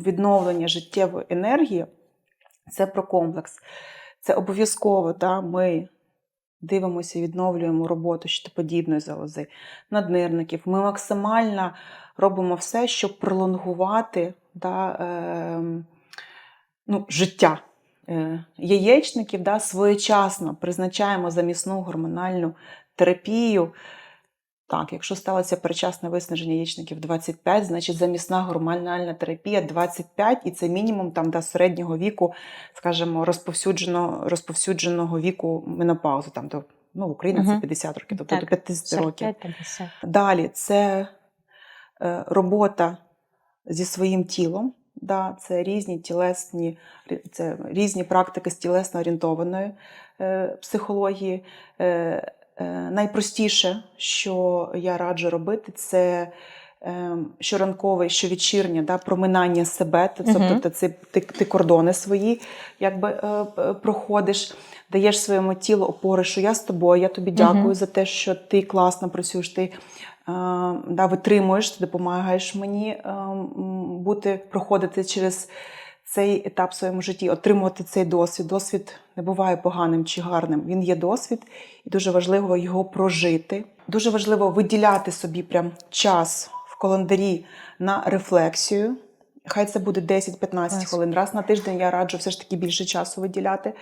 відновлення життєвої енергії це про комплекс. Це обов'язково, да, ми дивимося, відновлюємо роботу щитоподібної залози, наднирників. Ми максимально робимо все, щоб пролонгувати да, е, ну, життя е, яєчників, да, своєчасно призначаємо замісну гормональну терапію. Так, якщо сталося перечасне виснаження яєчників 25, значить замісна гормональна терапія 25, і це мінімум там до середнього віку, скажімо, розповсюдженого, розповсюдженого віку менопаузи. Там до ну, в Україні це 50 років, тобто Так, до 50 років. 45-50. Далі це е, робота зі своїм тілом. Да, це різні тілесні, це різні практики з тілесно орієнтованої е, психології. Е, найпростіше, що я раджу робити, це е, щоранкове, щовечірнє да, проминання себе, тобто тобто це ти, ти кордони свої якби, е, проходиш, даєш своєму тілу опори, що я з тобою, я тобі дякую Мгм. за те, що ти класно працюєш, ти е, да, витримуєш, ти допомагаєш мені е, бути, проходити через цей етап в своєму житті, отримувати цей досвід. Досвід не буває поганим чи гарним. Він є досвід, і дуже важливо його прожити. Дуже важливо виділяти собі прям час в календарі на рефлексію. Хай це буде 10-15 хвилин. Раз на тиждень я раджу все ж таки більше часу виділяти.